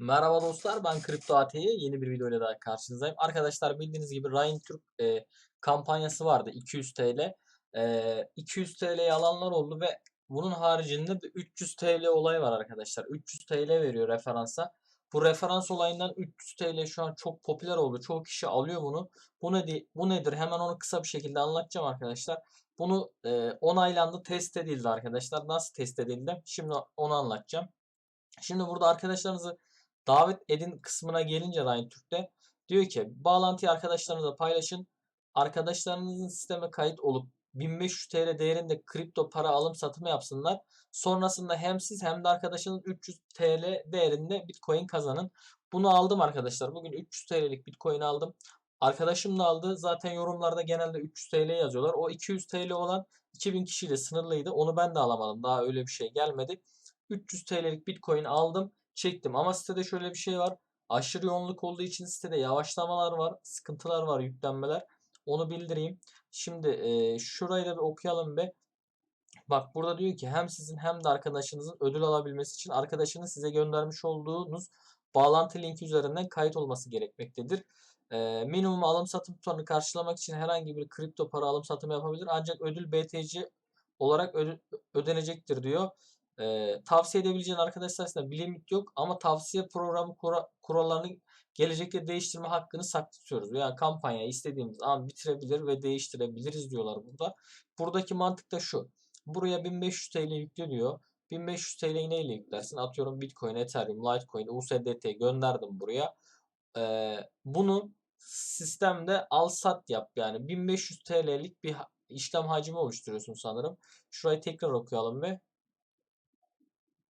Merhaba dostlar ben Kripto AT'ye yeni bir video ile daha karşınızdayım. Arkadaşlar bildiğiniz gibi Ryan Türk e, kampanyası vardı 200 TL. E, 200 TL'ye alanlar oldu ve bunun haricinde de 300 TL olayı var arkadaşlar. 300 TL veriyor referansa. Bu referans olayından 300 TL şu an çok popüler oldu. Çoğu kişi alıyor bunu. Bu, ne, bu nedir? Hemen onu kısa bir şekilde anlatacağım arkadaşlar. Bunu e, onaylandı, test edildi arkadaşlar. Nasıl test edildi? Şimdi onu anlatacağım. Şimdi burada arkadaşlarınızı davet edin kısmına gelince Ryan Türk'te diyor ki bağlantıyı arkadaşlarınızla paylaşın. Arkadaşlarınızın sisteme kayıt olup 1500 TL değerinde kripto para alım satımı yapsınlar. Sonrasında hem siz hem de arkadaşınız 300 TL değerinde Bitcoin kazanın. Bunu aldım arkadaşlar. Bugün 300 TL'lik Bitcoin aldım. Arkadaşım da aldı. Zaten yorumlarda genelde 300 TL yazıyorlar. O 200 TL olan 2000 kişiyle sınırlıydı. Onu ben de alamadım. Daha öyle bir şey gelmedi. 300 TL'lik Bitcoin aldım çektim. Ama sitede şöyle bir şey var. Aşırı yoğunluk olduğu için sitede yavaşlamalar var, sıkıntılar var, yüklenmeler. Onu bildireyim. Şimdi e, şurayı da bir okuyalım be. Bak burada diyor ki hem sizin hem de arkadaşınızın ödül alabilmesi için arkadaşınız size göndermiş olduğunuz bağlantı linki üzerinden kayıt olması gerekmektedir. E, minimum alım satım tutarını karşılamak için herhangi bir kripto para alım satımı yapabilir. Ancak ödül BTC olarak öde, ödenecektir diyor. Ee, tavsiye edebileceğin arkadaşlar arasında bir limit yok ama tavsiye programı kura, kurallarını gelecekte değiştirme hakkını saklıyoruz. Yani kampanya istediğimiz an bitirebilir ve değiştirebiliriz diyorlar burada. Buradaki mantık da şu. Buraya 1500 TL yükle diyor. 1500 TL'yi neyle yüklersin? Atıyorum Bitcoin, Ethereum, Litecoin, USDT gönderdim buraya. Ee, bunu sistemde al sat yap. Yani 1500 TL'lik bir işlem hacmi oluşturuyorsun sanırım. Şurayı tekrar okuyalım ve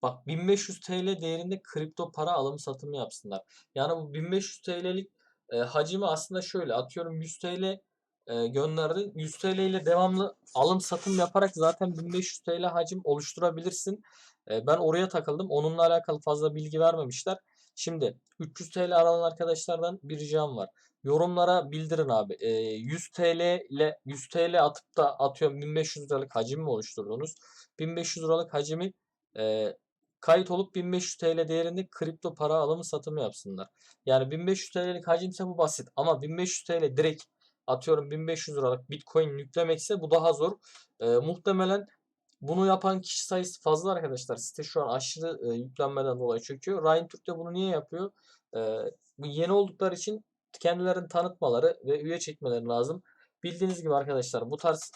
Bak 1500 TL değerinde kripto para alım satımı yapsınlar. Yani bu 1500 TL'lik e, hacimi aslında şöyle atıyorum 100 TL e, gönderdin. 100 TL ile devamlı alım satım yaparak zaten 1500 TL hacim oluşturabilirsin. E, ben oraya takıldım. Onunla alakalı fazla bilgi vermemişler. Şimdi 300 TL alan arkadaşlardan bir ricam var. Yorumlara bildirin abi. E, 100 TL ile 100 TL atıp da atıyorum 1500 liralık hacim mi oluşturdunuz? 1500 liralık hacimi e, kayıt olup 1500 TL değerinde kripto para alımı satımı yapsınlar. Yani 1500 TL'lik hacimse bu basit ama 1500 TL direkt atıyorum 1500 liralık Bitcoin yüklemekse bu daha zor. E, muhtemelen bunu yapan kişi sayısı fazla arkadaşlar. Site şu an aşırı e, yüklenmeden dolayı çöküyor. Ryan Türk de bunu niye yapıyor? E, bu yeni oldukları için kendilerini tanıtmaları ve üye çekmeleri lazım. Bildiğiniz gibi arkadaşlar bu tarz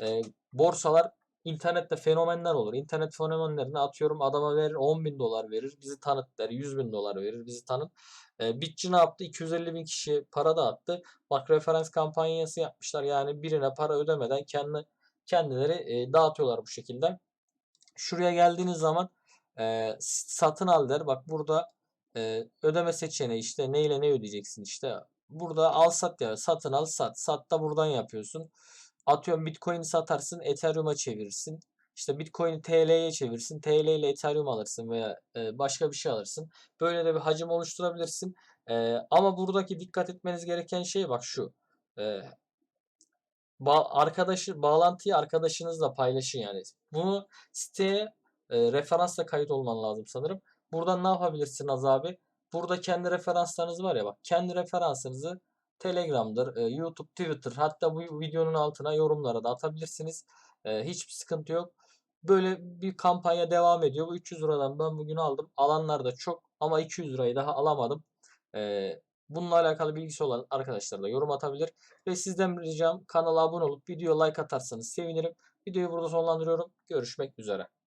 e, borsalar internette fenomenler olur. İnternet fenomenlerine atıyorum adama verir 10 bin dolar verir. Bizi tanıt der. 100 bin dolar verir. Bizi tanıt. E, Bitçi ne yaptı? 250 bin kişi para dağıttı. Bak referans kampanyası yapmışlar. Yani birine para ödemeden kendi kendileri e, dağıtıyorlar bu şekilde. Şuraya geldiğiniz zaman e, satın al der. Bak burada e, ödeme seçeneği işte neyle ne ödeyeceksin işte. Burada al sat ya. Satın al sat. Sat da buradan yapıyorsun. Atıyorum Bitcoin'i satarsın Ethereum'a çevirirsin. İşte Bitcoin'i TL'ye çevirsin. TL ile Ethereum alırsın veya e, başka bir şey alırsın. Böyle de bir hacim oluşturabilirsin. E, ama buradaki dikkat etmeniz gereken şey bak şu. E, arkadaşı bağlantıyı arkadaşınızla paylaşın yani. Bunu siteye referansla kayıt olman lazım sanırım. Buradan ne yapabilirsin Az abi? Burada kendi referanslarınız var ya bak. Kendi referansınızı Telegram'dır, e, YouTube, Twitter hatta bu videonun altına yorumlara da atabilirsiniz. E, hiçbir sıkıntı yok. Böyle bir kampanya devam ediyor. Bu 300 liradan ben bugün aldım. Alanlar da çok ama 200 lirayı daha alamadım. E, bununla alakalı bilgisi olan arkadaşlar da yorum atabilir. Ve sizden ricam kanala abone olup video like atarsanız sevinirim. Videoyu burada sonlandırıyorum. Görüşmek üzere.